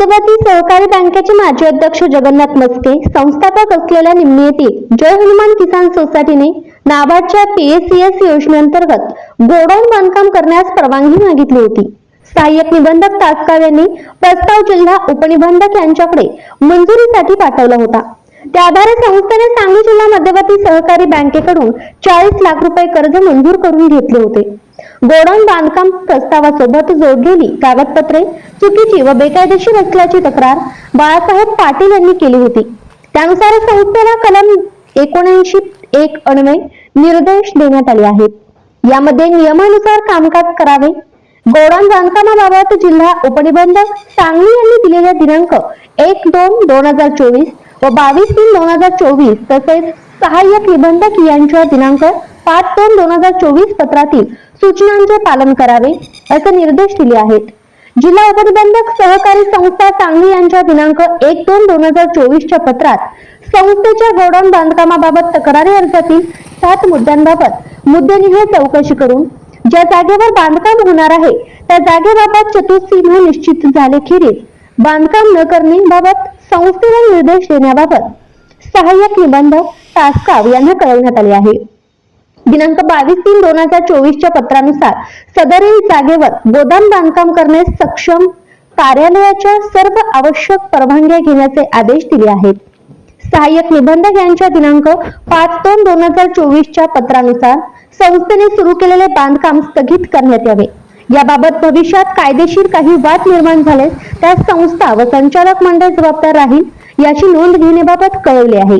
औरंगाबादी सहकारी बँकेचे माजी अध्यक्ष जगन्नाथ मस्के संस्थापक असलेल्या निम्मी जय हनुमान किसान सोसायटीने नाबार्डच्या पीएसीएस योजनेअंतर्गत गोडाऊन बांधकाम करण्यास परवानगी मागितली होती. सहाय्यक निबंधक तासकाव यांनी प्रस्ताव जिल्हा उपनिबंधक यांच्याकडे मंजुरीसाठी पाठवला होता. त्या आधारे संस्थेने सांगली जिल्हा मध्यवर्ती सहकारी बँकेकडून चाळीस लाख रुपये कर्ज मंजूर करून घेतले होते. गोडाऊन बांधकाम प्रस्तावासोबत जोडलेली कागदपत्रे चुकीची व बेकायदेशीर असल्याची तक्रार बाळासाहेब पाटील यांनी केली होती. त्यानुसार संस्थेला कलम एकोणऐंशी एक अन्वय निर्देश देण्यात आले आहेत. यामध्ये नियमानुसार कामकाज करावे गोडाऊन बांधकामाबाबत जिल्हा उपनिबंधक सांगली यांनी दिलेल्या दिनांक एक दोन दोन हजार चोवीस व बावीस तीन दोन हजार चोवीस तसेच सहाय्यक निबंधक यांच्या दिनांक पाच दोन दोन हजार चोवीस पत्रातील सूचनांचे पालन करावे असे निर्देश दिले आहेत. जिल्हा उपनिबंधक सहकारी संस्था सांगली यांच्या दिनांक एक दोन दोन हजार चोवीसच्या पत्रात संस्थेच्या गोडाऊन बांधकामाबाबत तक्रारी अर्जातील सात मुद्द्यांबाबत मुद्देनिहाय चौकशी करून ज्या जागेवर बांधकाम होणार आहे त्या जागेबाबत चतुर्सिन्ह निश्चित झालेखेरीज बांधकाम न करणे बाबत संस्थेला निर्देश देण्याबाबत सहाय्यक निबंधक तासगाव यांना कळवण्यात आले आहे. दिनांक बावीस तीन दोन हजार चोवीसच्या पत्रानुसार सदरील जागेवर गोदाम बांधकाम करण्यास सक्षम कार्यालयाच्या सर्व आवश्यक परवानग्या घेण्याचे आदेश दिले आहेत. सहाय्यक निबंधक यांच्या दिनांक पाच दोन दोन हजार चोवीसच्या पत्रानुसार संस्थेने सुरू केलेले बांधकाम स्थगित करण्यात यावे. याबाबत भविष्यात कायदेशीर काही वाद निर्माण झाल्यास त्या संस्था व संचालक मंडळ जबाबदार राहील याची नोंद घेण्याबाबत कळवले आहे.